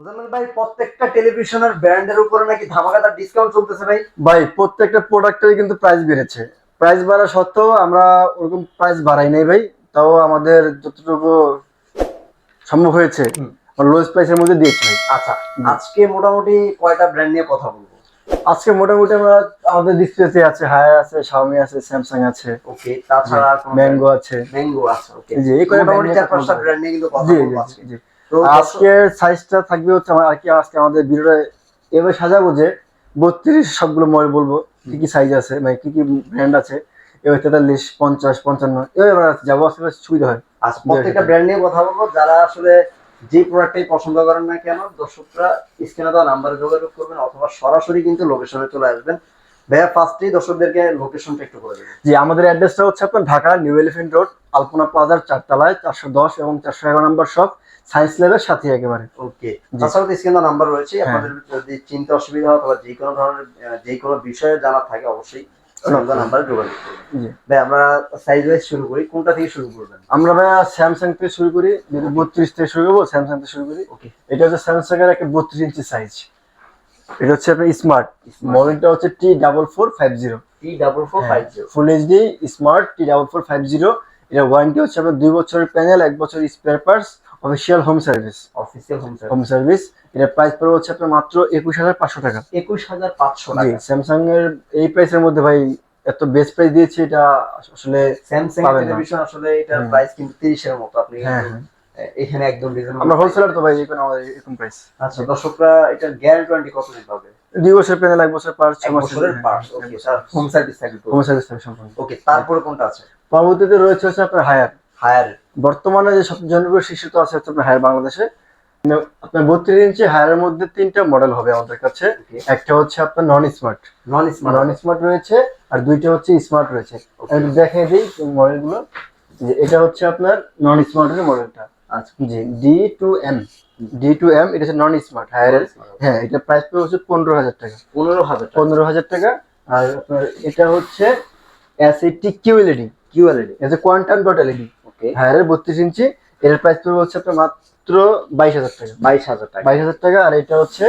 মুজাম্মেল ভাই প্রত্যেকটা টেলিভিশনের ব্র্যান্ডের উপরে নাকি ধামাকাদার ডিসকাউন্ট চলতেছে ভাই? ভাই প্রত্যেকটা প্রোডাক্টেরই কিন্তু প্রাইস বেড়েছে। প্রাইস বাড়া সত্ত্বেও আমরা ওরকম প্রাইস বাড়াই নাই ভাই। তাও আমাদের যতটুকু সম্ভব হয়েছে লোয়েস্ট প্রাইসের মধ্যে দিয়েছি ভাই। আচ্ছা আজকে মোটামুটি কয়টা ব্র্যান্ড নিয়ে কথা বলব? আজকে মোটামুটি আমরা আমাদের ডিসপ্লেতে আছে হায়ার আছে শাওমি আছে স্যামসাং আছে। ওকে তাছাড়া ম্যাঙ্গো আছে। ম্যাঙ্গো আছে ওকে জি, এই কয়টা মোটামুটি চার পাঁচটা ব্র্যান্ড নিয়ে কিন্তু কথা বলব জি। আজকে সাইজটা থাকবে হচ্ছে আমার আর কি আজকে আমাদের ভিডিওটা এভাবে সাজাবো যে বত্রিশ সবগুলো মডেল বলব। কি কি সাইজ আছে মানে কি কি ব্র্যান্ড আছে। এবার তেতাল্লিশ পঞ্চাশ পঞ্চান্ন এবার যাব। আসলে সুবিধা হয়। আচ্ছা প্রত্যেকটা ব্র্যান্ড নিয়ে কথা বলব। যারা আসলে যে প্রোডাক্টটাই পছন্দ করেন না কেন দর্শকরা স্ক্রিনে দেওয়া নাম্বারে যোগাযোগ করবেন অথবা সরাসরি কিন্তু লোকেশনে চলে আসবেন। ভাইয়া ফার্স্টেই দর্শকদেরকে লোকেশনটা একটু করে দেবেন। জি আমাদের অ্যাড্রেসটা হচ্ছে আপনার Dhaka new Elephant Road Alpana প্লাজার চারতলায় চারশো দশ এবং চারশো এগারো নম্বর শপ সায়েন্স ল্যাবের সাথে একেবারে। ওকে। তাছাড়া তো স্ক্রিনে নাম্বার রয়েছে। হ্যাঁ। আপনাদের যদি চিন্তা অসুবিধা হয় অথবা যে কোনো ধরনের যে কোনো বিষয়ে জানা থাকে অবশ্যই আমরা সাইজ ওয়াইজ শুরু করি। কোনটা থেকে শুরু করবেন? আমরা স্যামসাং থেকে শুরু করি যদি বত্রিশ থেকে শুরু করব স্যামসাং থেকে শুরু করি। ওকে এটা হচ্ছে স্যামসাং এর একটা বত্রিশ ইঞ্চি সাইজ এটা হচ্ছে আপনার স্মার্ট. মডেলটা হচ্ছে T double four five zero T double four five zero full HD smart T double four five zero এটা ওয়ারেন্টি হচ্ছে আপনার দুই বছরের প্যানেল এক বছর spare parts official home service official home home service এটা প্রাইস পড়বে হচ্ছে আপনার মাত্র একুশ হাজার পাঁচশো টাকা। একুশ হাজার পাঁচশো টাকা। স্যামসাং এর এই প্রাইসের মধ্যে ভাই এত বেস্ট প্রাইস দিয়েছি এটা আসলে স্যামসাং টেলিভিশন আসলে এটার প্রাইস কিন্তু তিরিশের মতো। আপনি হ্যাঁ এখানে একদম রিজনেবল আমরা হোলসেলার তো ভাই এই কোনো আমাদের এরকম প্রাইস আচ্ছা দর্শকরা এটা গ্যারান্টি কত দিন পাবে? দুই বছর প্যানেল এক বছর বছরের parts okay sir home service থাকবে হোম সার্ভিস থাকবে সম্পূর্ণ। ওকে তারপরে কোনটা আছে? পরবর্তীতে রয়েছে হচ্ছে আপনার হায়ার হায়ার বর্তমানে যে সবচেয়ে জনপ্রিয় শিশু তো আছে হচ্ছে আপনার হায়ার বাংলাদেশে। আপনার বত্রিশ ইঞ্চি হায়ারের মধ্যে তিনটা মডেল হবে আমাদের কাছে। একটা হচ্ছে আপনার non smart non smart non smart রয়েছে আর দুইটা হচ্ছে স্মার্ট রয়েছে। আমি দেখে দিই মডেলগুলো যে এটা হচ্ছে আপনার নন স্মার্টের মডেলটা আচ্ছা। জি D two M D two M এটা হচ্ছে নন স্মার্ট হায়ারের হ্যাঁ এটা প্রাইস পড়ে হচ্ছে পনেরো হাজার টাকা। পনেরো হাজার পনেরো হাজার টাকা। আর আপনার এটা হচ্ছে S eighty Q LED QLED এটা কোয়ান্টাম ডট এলইডি হায়ারের বত্রিশ ইঞ্চি এর প্রাইস পড়বে হচ্ছে আপনার মাত্র বাইশ হাজার টাকা। বাইশ হাজার টাকা। বাইশ হাজার টাকা আর এটা হচ্ছে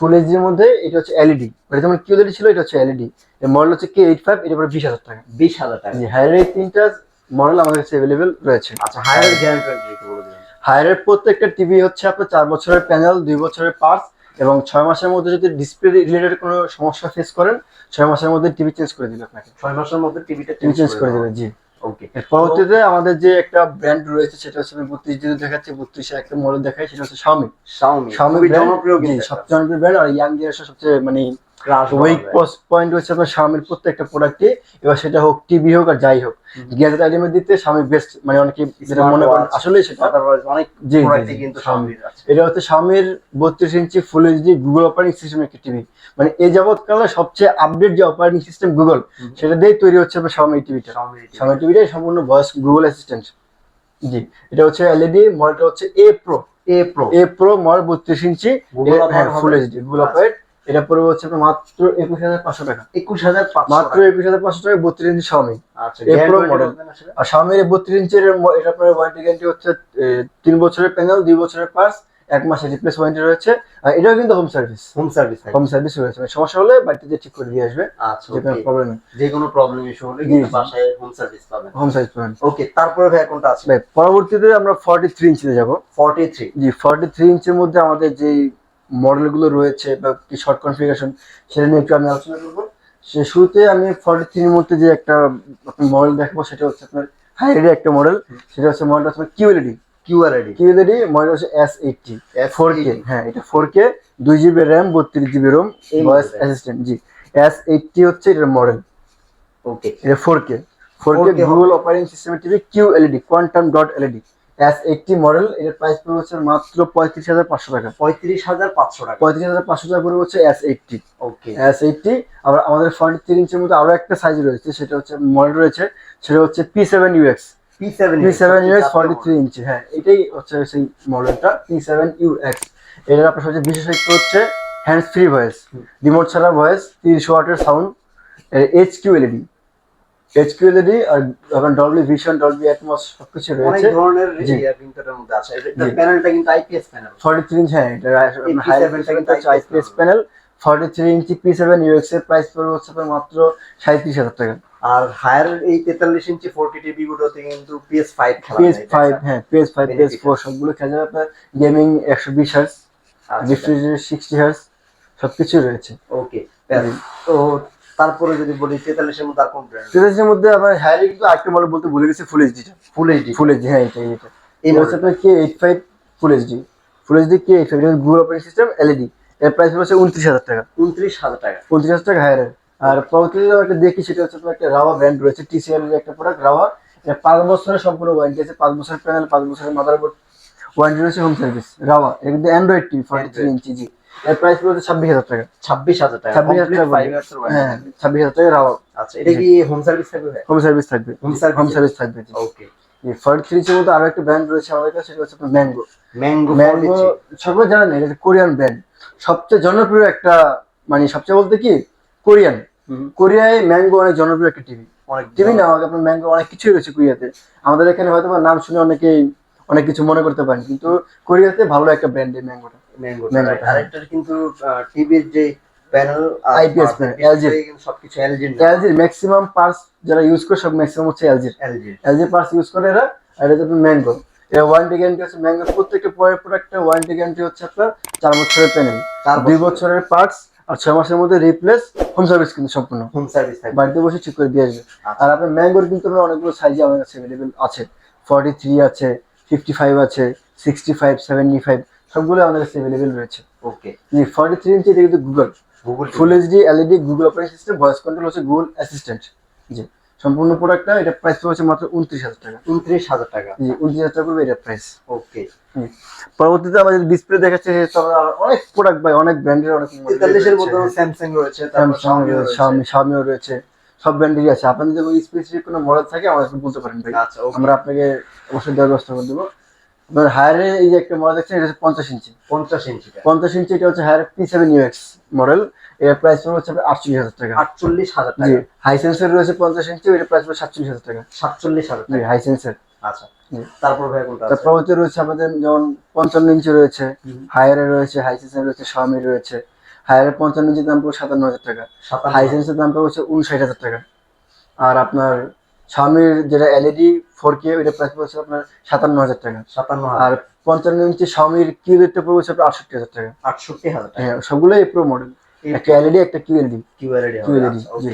ফুল এইচডির মধ্যে এটা হচ্ছে এলইডি এটা যেমন কিউ এলইডি ছিল এটা হচ্ছে এলইডি এর মডেল হচ্ছে কে এইট ফাইভ এটা পড়ে বিশ হাজার টাকা। বিশ হাজার টাকা। হায়ারের এই তিনটা মডেল আমাদের কাছে অ্যাভেলেবেল রয়েছে। আচ্ছা হায়ার গ্যারান্টি বলে দিবেন হায়ারের প্রত্যেকটা টিভি হচ্ছে আপনার চার বছরের প্যানেল দুই বছরের পার্টস এবং ছয় মাসের মধ্যে যদি ডিসপ্লে রিলেটেড কোনো সমস্যা ফেস করেন ছয় মাসের মধ্যে টিভি চেঞ্জ করে দিবে আপনাকে। ছয় মাসের মধ্যে টিভিটা টিভি চেঞ্জ করে দেবে জি। ওকে পরবর্তীতে আমাদের যে একটা ব্র্যান্ড রয়েছে সেটা হচ্ছে আমি বত্রিশ দিনে দেখাচ্ছি বত্রিশে একটা মডেল দেখাই সেটা হচ্ছে শাওমি শাওমি শাওমি জনপ্রিয় সবচেয়ে জনপ্রিয় ব্র্যান্ড আর ইয়াং জেনারেশন সবচেয়ে মানে উইক পয়েন্ট হচ্ছে আপনার শাওমির প্রত্যেকটা প্রোডাক্টে এবার সেটা হোক টিভি হোক আর যাই হোক। গ্যাজেট আইটেমের দিতে শাওমি বেস্ট মানে অনেকে যেটা মনে করেন আসলে সেটা। অনেক কিন্তু। এটা হচ্ছে শাওমির বত্রিশ inch full HD Google operating system একটা টিভি মানে এই যাবৎকালে সবচেয়ে আপডেট যে অপারেটিং সিস্টেম গুগল সেটা দিয়েই তৈরি হচ্ছে আপনার শাওমি টিভিটা শাওমি টিভিটাই সম্পূর্ণ ভয়েস গুগল অ্যাসিস্ট্যান্ট জি এটা হচ্ছে এলইডি মডেলটা হচ্ছে A pro A pro A pro model বত্রিশ inch full HD Google. Operate এটা পড়বে হচ্ছে আপনার মাত্র একুশ হাজার পাঁচশো টাকা। একুশ হাজার মাত্র একুশ হাজার পাঁচশো টাকা বত্রিশ ইঞ্চি আচ্ছা model। বলবেন আসলে? আর এই বত্রিশ ইঞ্চের এটা আপনার ওয়ারেন্টি গ্যারান্টি হচ্ছে তিন বছরের প্যানেল দুই বছরের পার্স এক মাসের রিপ্লেস ওয়ারেন্টি রয়েছে। আর এটাও কিন্তু home service home service home service রয়েছে। মানে সমস্যা হলে বাড়িতে যে ঠিক করে দিয়ে আসবে। আচ্ছা যে কোনো প্রবলেম যে কোনো প্রবলেম ইস্যু হলে কিন্তু বাসায় হোম সার্ভিস পাবেন। হোম সার্ভিস পাবেন। ওকে তারপরে ভাই কোনটা আছে? ভাই, পরবর্তীতে আমরা ফর্টি থ্রি ইঞ্চিতে যাব। 43 জি ফর্টি থ্রি ইঞ্চের মধ্যে আমাদের যে মডেলগুলো রয়েছে বা কি শর্ট কনফিগারেশন সেটা নিয়ে একটু আমি আলোচনা করব। সে শুরুতে আমি ফর্টি থ্রির মধ্যে যে একটা মডেল দেখাবো সেটা হচ্ছে আপনার হাইডি একটা মডেল সেটা হচ্ছে মডেলটা হচ্ছে কিউএলডি কিউআরআইডি কিউএলডি মডেল হচ্ছে এস এইটটি ফোর কে হ্যাঁ এটা ফোর কে দুই জিবি র্যাম বত্রিশ জিবি রোম ভয়েস অ্যাসিস্ট্যান্ট জি। এস এইটটি হচ্ছে এটার মডেল ওকে এটা four K four K 4K Google operating সিস্টেমের TV Q LED quantum dot LED S eighty model এটার প্রাইস পড়বে হচ্ছে মাত্র পঁয়ত্রিশ হাজার পাঁচশো টাকা। 35500 টাকা? পঁয়ত্রিশ হাজার পাঁচশো টাকা পড়বে হচ্ছে S eighty okay S eighty আবার আমাদের ফর্টি থ্রি ইঞ্চের মধ্যে আরও একটা সাইজ রয়েছে সেটা হচ্ছে মডেল রয়েছে সেটা হচ্ছে P seven UX P7 P seven UX forty three inch হ্যাঁ এটাই হচ্ছে সেই মডেলটা পি সেভেন ইউএক্স এটার আপনার সবচেয়ে বিশেষত্ব হচ্ছে হ্যান্ডস ফ্রি ভয়েস। রিমোট ছাড়া ভয়েস তিরিশ ওয়াটের sound H Q LED HQ LED আর আপনার ডলবি ভিশন ডলবি অ্যাটমস সবকিছু অনেক রয়েছে। ধরনের জি। প্রিন্টারের মধ্যে আছে। এটা প্যানেলটা কিন্তু IPS panel forty three inch হ্যাঁ এটা হাই P7 টা কিন্তু IPS panel forty three inch P seven UX এর প্রাইস পড়বে হচ্ছে মাত্র সাঁত্রিশ হাজার টাকা। আর হায়ার এই তেতাল্লিশ ইঞ্চি ফোরটি টিভি গুলোতে কিন্তু পিএস ফাইভ খেলা পিএস ফাইভ হ্যাঁ PS five PS Benefit four সবগুলো খেলা যাবে আপনার গেমিং একশো বিশ হার্স আচ্ছা, রিফ্রিজারেটর সিক্সটি হার্স সবকিছু রয়েছে। ওকে তো তারপরে যদি বলি তেতাল্লিশের মধ্যে আর কোন ব্র্যান্ড তেতাল্লিশের মধ্যে আমার হায়ারে কিন্তু আরেকটা মডেল বলতে ভুলে গেছি ফুল এইচডিটা ফুল এইচডি ফুল এইচডি হ্যাঁ এটা এটা। এই হচ্ছে K eight five full HD full HD K eight five Google operating system LED এর প্রাইস হচ্ছে উনত্রিশ হাজার টাকা। উনত্রিশ হাজার টাকা। উনত্রিশ হাজার টাকা হায়ারের আর পরবর্তীতে একটা দেখি সেটা হচ্ছে তোমার একটা রাওয়া ব্র্যান্ড রয়েছে টিসিএল এর একটা প্রোডাক্ট রাওয়া এটা পাঁচ বছরের সম্পূর্ণ ওয়ারেন্টি আছে পাঁচ বছরের প্যানেল পাঁচ বছরের মাদারবোর্ড। ওয়ারেন্টি রয়েছে হোম সার্ভিস রাওয়া এটা কিন্তু android TV forty three inch জি এর প্রাইস পড়ছে ছাব্বিশ হাজার টাকা। ছাব্বিশ হাজার টাকা ছাব্বিশ হাজার টাকা হ্যাঁ ছাব্বিশ হাজার টাকা রাওয়া আচ্ছা এটা কি হোম সার্ভিস থাকবে হোম সার্ভিস থাকবে? হোম সার্ভিস থাকবে। ওকে ফর্টি থ্রি মধ্যে আরও একটা ব্র্যান্ড রয়েছে আমাদের কাছে সেটা হচ্ছে ম্যাঙ্গো ম্যাঙ্গো ম্যাঙ্গো সকলে জানেন এটা কোরিয়ান ব্র্যান্ড সবচেয়ে জনপ্রিয় একটা মানে সবচেয়ে বলতে কি কোরিয়ান কোরিয়ায় ম্যাঙ্গো অনেক জনপ্রিয় একটা টিভি অনেক টিভি না আমাকে আপনার ম্যাঙ্গো অনেক কিছুই রয়েছে কোরিয়াতে আমাদের এখানে হয়তো নাম শুনে অনেকেই অনেক কিছু মনে করতে পারেন কিন্তু কোরিয়াতে ভালো একটা ব্র্যান্ড এই ম্যাঙ্গোটা হ্যাঁ। কিন্তু টিভির যে প্যানেল IPS panel, LG সবকিছু এলজি এলজির ম্যাক্সিমাম পার্টস যারা ইউজ করে সব ম্যাক্সিমাম হচ্ছে এলজির এলজি এলজি পার্টস ইউজ করে এরা আর এটা হচ্ছে ম্যাঙ্গো এর ওয়ারেন্টি গ্যারান্টি হচ্ছে ম্যাঙ্গো প্রত্যেকটা পরের প্রোডাক্টের ওয়ারেন্টি গ্যারান্টি হচ্ছে আপনার চার বছরের প্যানেল দুই বছরের। পার্টস আর ছয় মাসের মধ্যে রিপ্লেস হোম সার্ভিস কিন্তু সম্পূর্ণ। হোম সার্ভিস থাকবে। বাড়িতে বসে ঠিক করে দিয়ে আসবে। আচ্ছা। আর আপনার ম্যাঙ্গোর কিন্তু অনেকগুলো সাইজে আমার কাছে অ্যাভেলেবেল আছে। ফর্টি থ্রি আছে ফিফটি ফাইভ আছে সিক্সটি ফাইভ সেভেন্টি ফাইভ সবগুলো আমাদের কাছে অ্যাভেলেবেল রয়েছে। ওকে ফর্টি থ্রি ইঞ্চি এটা কিন্তু Google Google full HD LED Google operating system voice control হচ্ছে গুগল অ্যাসিস্ট্যান্ট জি। সম্পূর্ণ প্রোডাক্টটা এটা প্রাইস হচ্ছে মাত্র উনত্রিশ হাজার টাকা। উনত্রিশ হাজার টাকা। জি উনত্রিশ হাজার টাকা করবে এটা প্রাইস ওকে পরবর্তীতে আমাদের ডিসপ্লে দেখাচ্ছে অনেক প্রোডাক্ট ভাই অনেক ব্র্যান্ডের অনেক তেতাল্লিশের। মধ্যে স্যামসাং রয়েছে তারপর স্যামসাং Xiaomi রয়েছে। সব ব্র্যান্ডেরই আছে। আপনার যদি স্পেসিফিক কোনো মডেল থাকে আমাদের বলতে পারেন ভাই। আচ্ছা আমরা আপনাকে অবশ্যই দেওয়ার ব্যবস্থা করে দেবো। আপনার হায়ারে এই যে একটা মডেল দেখছেন এটা হচ্ছে পঞ্চাশ ইঞ্চি। পঞ্চাশ ইঞ্চিটা পঞ্চাশ ইঞ্চি এটা হচ্ছে Haier P seven UX model এর প্রাইস হচ্ছে আটচল্লিশ হাজার টাকা। আটচল্লিশ হাজার টাকা। হাই সেন্সের রয়েছে পঞ্চাশ ইঞ্চি এটা প্রাইস পড়বে সাতচল্লিশ হাজার টাকা। সাতচল্লিশ হাজার টাকা। হাই সেন্সের আচ্ছা। তারপর ভাই কোনটা তার আছে? রয়েছে আমাদের যেমন পঞ্চান্ন ইঞ্চি রয়েছে হায়ারে রয়েছে হাই সেন্সের রয়েছে শাওমি রয়েছে। হায়ারে পঞ্চান্ন ইঞ্চির দাম পড়বে সাতান্ন হাজার টাকা। হাই সেন্সের দাম পড়বে হচ্ছে উনষাট হাজার টাকা। আর আপনার শাওমির যেটা এলইডি ফোর কে ওইটা প্রাইস পড়ছে আপনার সাতান্ন হাজার টাকা। সাতান্ন আর পঞ্চান্ন ইঞ্চি শাওমির কিউএলইডিটা পড়বে হচ্ছে আপনার আটষট্টি হাজার টাকা। আটষট্টি হাজার টাকা। হ্যাঁ সবগুলোই প্রো মডেল একটা এলইডি একটা কিউএলডি কিউএলডি কিউএলইডি জি।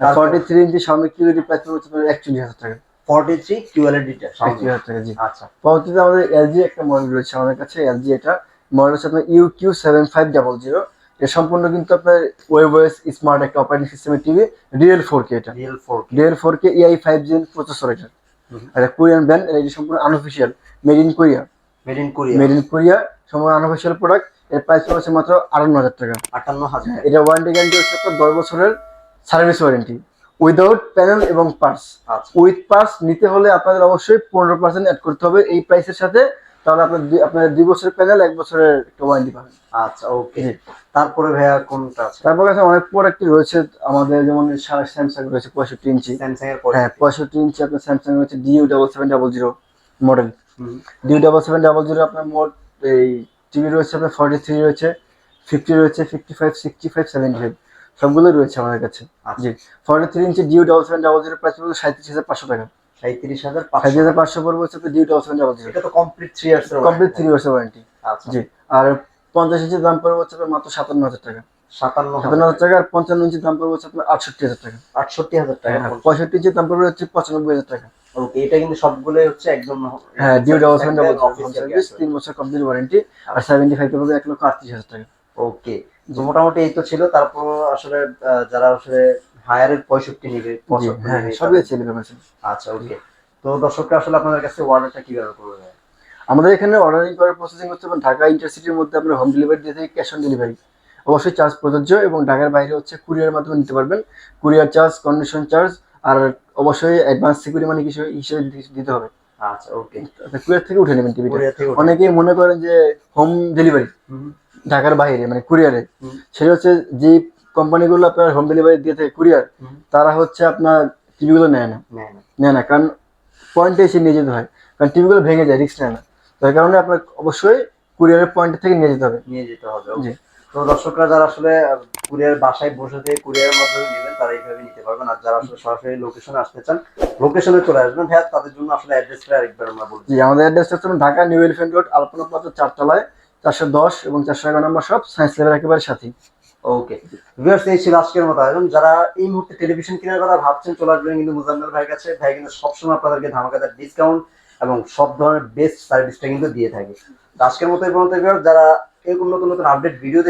আর forty three inch Xiaomi QLED price পড়বে আপনার একচল্লিশ হাজার টাকা। ফর্টি থ্রি কিউএলডিটা হাজার টাকা জি। আচ্ছা। পরবর্তীতে আমাদের এলজি একটা মডেল রয়েছে আমাদের কাছে। এলজি এটা মডেল হচ্ছে আপনার U Q seven five double zero এটা সম্পূর্ণ কিন্তু আপনার ওয়েবওয়েস স্মার্ট একটা অপারেটিং সিস্টেমের টিভি রিয়েল ফোর কে এটা। Real four real four K AI five G processor এটা। এটা কোরিয়ান ব্র্যান্ড এটা সম্পূর্ণ unofficial made in Korea made in Korea made in Korea সম্পূর্ণ আনঅফিসিয়াল প্রোডাক্টের প্রাইস হচ্ছে মাত্র আটান্ন হাজার টাকা। আটান্ন হাজার। টাকা এটা ওয়ারেন্টি গ্যারান্টি হচ্ছে আপনার দশ বছরের সার্ভিস ওয়ারেন্টি উইদাউট প্যানেল এবং আচ্ছা। উইথ পার্টস নিতে হলে আপনাদের অবশ্যই পনেরো পার্সেন্ট অ্যাড করতে হবে এই প্রাইসের সাথে। তাহলে আপনার দুই- দুই বছরের প্যানেল এক বছরের একটা ওয়ারেন্টি পাবেন। আচ্ছা ওকে। তারপরে ভাইয়া কোনটা আছে? তারপর কাছে অনেক প্রোডাক্ট রয়েছে আমাদের যেমন স্যামসাং রয়েছে পঁয়ষট্টি ইঞ্চি। স্যামসাং এর হ্যাঁ পঁয়ষট্টি ইঞ্চি আপনার স্যামসাং রয়েছে DU double seven double zero model DU double seven double zero আপনার মোট এই টিভি রয়েছে আপনার ফর্টি থ্রি রয়েছে ফিফটি রয়েছে fifty five sixty five seventy five সবগুলোই রয়েছে আমাদের কাছে। আচ্ছা। জি forty three inch DU double seven double zero price সাঁত্রিশ হাজার পাঁচশো টাকা। সাঁত্রিশ হাজার সাঁত্রিশ হাজার পাঁচশো পড়বে হচ্ছে ডিউ ডাবল সেভেন ডাবল এটা তো complete three years complete three বছর ওয়ারেন্টি আচ্ছা। জি। আর পঞ্চাশ ইঞ্চির দাম পড়বে হচ্ছে মাত্র সাতান্ন হাজার টাকা। সাতান্ন সাতান্ন হাজার টাকা আর পঞ্চান্ন ইঞ্চির দাম পড়বে হচ্ছে আপনার আটষট্টি হাজার টাকা। আটষট্টি হাজার টাকা পঁয়ষট্টি ইঞ্চির দাম পড়বে হচ্ছে পঁচানব্বই হাজার টাকা। ওকে এটা কিন্তু সবগুলোই হচ্ছে একদম হ্যাঁ ডিউ সার্ভিস তিন বছর কমপ্লিট ওয়ারেন্টি আর সেভেন্টি ফাইভ পড়বে এক লক্ষ আটত্রিশ হাজার টাকা। ওকে মোটামুটি এই তো ছিল। তারপর আসলে যারা আসলে হায়ারের পঁয়ষট্টি নিবে জি 65 হ্যাঁ সবই আছে। আচ্ছা ওকে তো দর্শকরা আসলে আপনাদের কাছে অর্ডারটা কীভাবে করবে আমাদের এখানে অর্ডারিং করার প্রসেসিং হচ্ছে আপনার ঢাকা ইন্টারসিটির মধ্যে আমরা হোম ডেলিভারি দিয়ে থাকি ক্যাশ অন ডেলিভারি অবশ্যই চার্জ প্রযোজ্য এবং ঢাকার বাইরে হচ্ছে কুরিয়ার মাধ্যমে নিতে পারবেন। কুরিয়ার চার্জ কন্ডিশন চার্জ আর অবশ্যই অ্যাডভান্স সিকিউরিটি মানি হিসেবে হিসেবে দিতে- হবে। আচ্ছা ওকে কুরিয়ার থেকে উঠে নেবেন টিভিটা অনেকেই মনে করেন যে হোম। ডেলিভারি ঢাকার বাইরে মানে কুরিয়ারে সেটা হচ্ছে যে কোম্পানিগুলো আপনার হোম ডেলিভারি দিয়ে থাকে কুরিয়ার তারা হচ্ছে আপনার টিভিগুলো নেয় না। নেয় না। নেয় না কারণ পয়েন্টে এসে নিয়ে যেতে হয়। কারণ টিভিগুলো ভেঙে যায় রিক্স নেয় না। তার কারণে আপনার অবশ্যই কুরিয়ারের পয়েন্ট থেকে নিয়ে যেতে হবে। নিয়ে যেতে হবে জি। তো দর্শকরা যারা আসলে কুরিয়ার বাসায় বসে থেকে কুরিয়ারের মাধ্যমে নেবেন তারা এইভাবে নিতে পারবেন। আর যারা আসলে সরাসরি লোকেশনে আসতে চান লোকেশনে চলে আসবেন। ভাইয়া তাদের জন্য আসলে অ্যাড্রেসটা আরেকবার আমরা বলছি আমাদের অ্যাড্রেসটা হচ্ছে Dhaka New Elephant Road Alpana Plaza চারতলায় চারশো দশ এবং চারশো এগারো নম্বর সব সায়েন্স ল্যাবের একেবারে সাথেই। ওকে ভিউয়ার্স এই ছিল আজকের মতো আয়োজন। যারা এই মুহূর্তে টেলিভিশন কেনার কথা ভাবছেন, চলে আসবেন কিন্তু মুজাম্মেল ভাইয়ের কাছে। ভাই কিন্তু সবসময় আপনাদেরকে ধামাকাদার ডিসকাউন্ট এবং সব ধরনের বেস্ট সার্ভিসটা কিন্তু দিয়ে থাকে। আজকের মতো এই পর্যন্ত যারা এরকম নতুন নতুন আপডেট ভিডিও